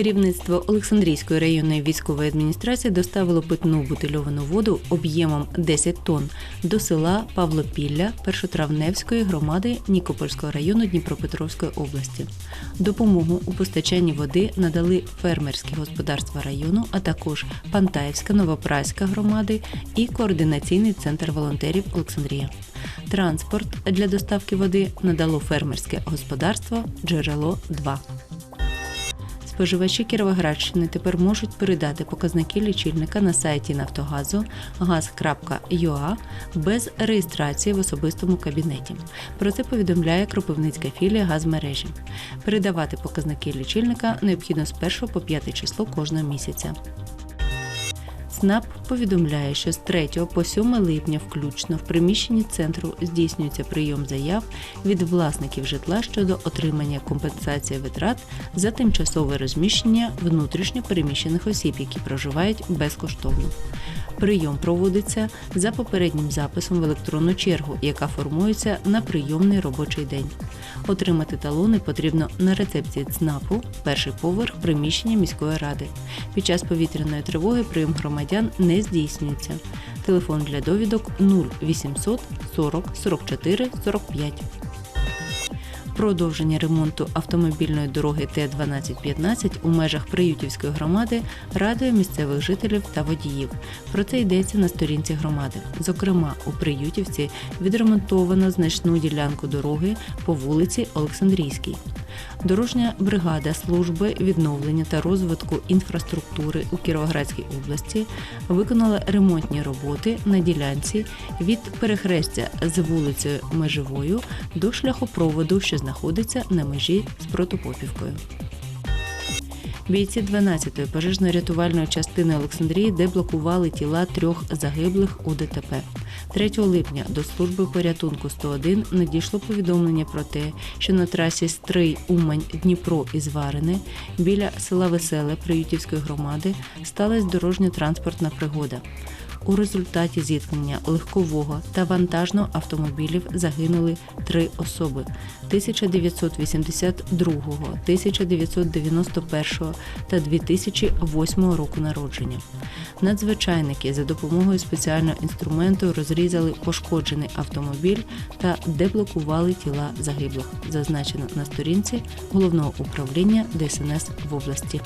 Керівництво Олександрійської районної військової адміністрації доставило питну бутильовану воду об'ємом 10 тонн до села Павлопілля Першотравневської громади Нікопольського району Дніпропетровської області. Допомогу у постачанні води надали фермерські господарства району, а також Пантаївська, Новопраська громади і координаційний центр волонтерів Олександрія. Транспорт для доставки води надало фермерське господарство Джерело 2 Споживачі Кіровоградщини тепер можуть передати показники лічильника на сайті Нафтогазу gaz.ua без реєстрації в особистому кабінеті. Про це повідомляє Кропивницька філія газмережі. Передавати показники лічильника необхідно з 1 по 5 число кожного місяця. ЦНАП повідомляє, що з 3 по 7 липня включно в приміщенні центру здійснюється прийом заяв від власників житла щодо отримання компенсації витрат за тимчасове розміщення внутрішньо переміщених осіб, які проживають безкоштовно. Прийом проводиться за попереднім записом в електронну чергу, яка формується на прийомний робочий день. Отримати талони потрібно на рецепції ЦНАПу, перший поверх приміщення міської ради. Під час повітряної тривоги прийом громадян не здійснюється. Телефон для довідок 0800 40 44 45. Продовження ремонту автомобільної дороги Т-1215 у межах Приютівської громади радує місцевих жителів та водіїв. Про це йдеться на сторінці громади. Зокрема, у Приютівці відремонтовано значну ділянку дороги по вулиці Олександрійській. Дорожня бригада служби відновлення та розвитку інфраструктури у Кіровоградській області виконала ремонтні роботи на ділянці від перехрестя з вулицею Меживою до шляхопроводу, що знаходиться на межі з Протопопівкою. Бійці 12-ї пожежно-рятувальної частини Олександрії деблокували тіла трьох загиблих у ДТП. 3 липня до служби порятунку 101 надійшло повідомлення про те, що на трасі Стрий Умань Дніпро і Зварине біля села Веселе Приютівської громади сталася дорожньо-транспортна пригода. У результаті зіткнення легкового та вантажного автомобілів загинули три особи 1982, 1991 та 2008 року народження. Надзвичайники за допомогою спеціального інструменту розрізали пошкоджений автомобіль та деблокували тіла загиблих, зазначено на сторінці головного управління ДСНС в області.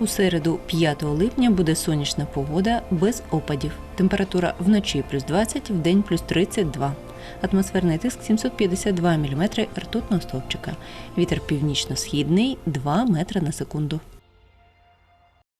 У середу 5 липня буде сонячна погода без опадів. Температура вночі плюс 20, вдень плюс 32. Атмосферний тиск 752 мм ртутного стовпчика. Вітер північно-східний 2 метри на секунду.